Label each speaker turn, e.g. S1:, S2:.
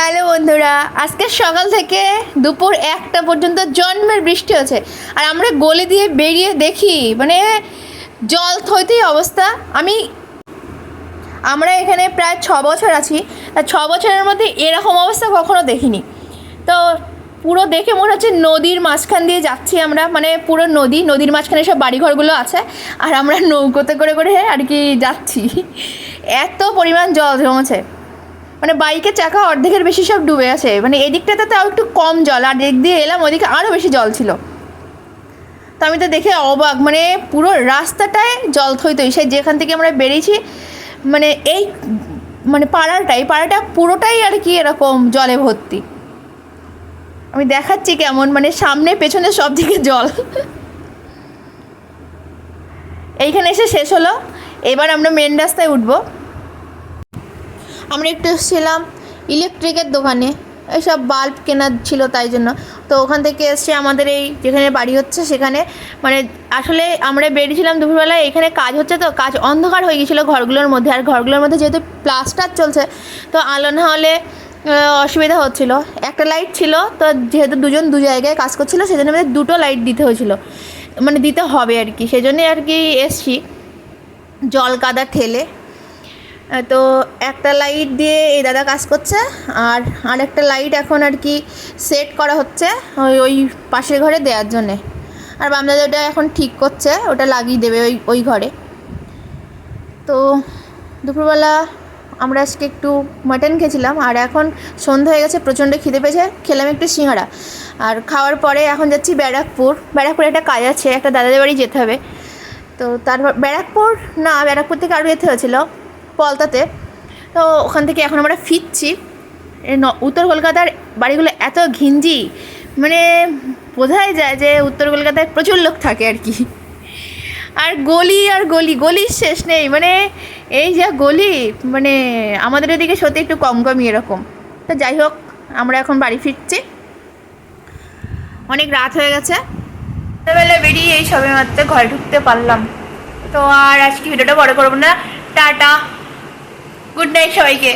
S1: Hello বন্ধুরা, আজকে সকাল থেকে দুপুর একটা পর্যন্ত জন্মের বৃষ্টি হচ্ছে। আর আমরা গলি দিয়ে বেরিয়ে দেখি মানে জল থইতেই অবস্থা। আমি, আমরা এখানে প্রায় ছ বছর আছি, আর ছ বছরের মধ্যে এরকম অবস্থা কখনো দেখিনি। তো পুরো দেখে মনে হচ্ছে নদীর মাঝখান দিয়ে যাচ্ছি আমরা মানে পুরো নদী, নদীর মাঝখানে সব বাড়িঘরগুলো আছে, আর আমরা নৌকোতে করে করে আর কি যাচ্ছি। এত পরিমাণ জল জমেছে। মানে বাইকের চাকা অর্ধেকের বেশি সব ডুবে আছে। মানে এদিকটাতে তাও একটু কম জল, আর দিক দিয়ে এলাম, ওদিকে আরও বেশি জল ছিল। তো আমি তো দেখে অবাক মানে পুরো রাস্তাটায় জল থই থইতই সে যেখান থেকে আমরা বেরিয়েছি মানে এই মানে পাড়াটাই, পাড়াটা পুরোটাই আর কি এরকম জলে ভর্তি। আমি দেখাচ্ছি কেমন মানে সামনে, পেছনে সব দিকে জল। এইখানে এসে শেষ হলো। এবার আমরা মেন রাস্তায় উঠবো। আমরা একটু এসেছিলাম ইলেকট্রিকের দোকানে এইসব বাল্ব কেনার ছিল তাই জন্য। তো ওখান থেকে এসছে আমাদের এই যেখানে বাড়ি হচ্ছে সেখানে মানে আসলে আমরা বেরিয়েছিলাম দুপুরবেলায়, এখানে কাজ হচ্ছে তো, কাজ অন্ধকার হয়ে গিয়েছিল ঘরগুলোর মধ্যে। আর ঘরগুলোর মধ্যে যেহেতু প্লাস্টার চলছে, তো আলো না হলে অসুবিধা হচ্ছিল। একটা লাইট ছিল, তো যেহেতু দুজন দু জায়গায় কাজ করছিল, সেজন্য আমাদের দুটো লাইট দিতে হয়েছিল। মানে দিতে হবে আর কি, সেজন্যই আর কি এসছি। জল কাদা ঠেলে। তো একটা লাইট দিয়ে এই দাদা কাজ করছে, আর আরেকটা লাইট এখন আর কি সেট করা হচ্ছে ওই ওই পাশের ঘরে দেওয়ার জন্যে। আর বাম দাদা ওটা এখন ঠিক করছে, ওটা লাগিয়ে দেবে ওই ওই ঘরে। তো দুপুরবেলা আমরা আজকে একটু মাটন খেয়েছিলাম, আর এখন সন্ধ্যা হয়ে গেছে, প্রচণ্ড খিদে পেয়েছে, খেলাম একটু সিঙ্গাড়া। আর খাওয়ার পরে এখন যাচ্ছি ব্যারাকপুর। ব্যারাকপুরে একটা কাজ আছে, একটা দাদাদের বাড়ি যেতে হবে। তো তারপর ব্যারাকপুর, না, ব্যারাকপুর থেকে আরও যেতে হয়েছিল। পলতাতে। তো ওখান থেকে এখন আমরা ফিরছি। উত্তর কলকাতার বাড়িগুলো এত ঘিঞ্জি মানে বোঝাই যায় যে উত্তর কলকাতায় প্রচুর লোক থাকে আর কি। আর গলি আর গলি, গলির শেষ নেই। মানে এই যা গলি মানে আমাদের এদিকে সত্যি একটু কম কমই এরকম। তো যাই হোক, আমরা এখন বাড়ি ফিরছি। অনেক রাত হয়ে গেছে। সকালবেলা বেরিয়ে এই সবে মাত্র ঘরে ঢুকতে পারলাম। তো আর আজকে ভিডিওটা বড় করব না। টাটা। গুড নাইট সবাইকে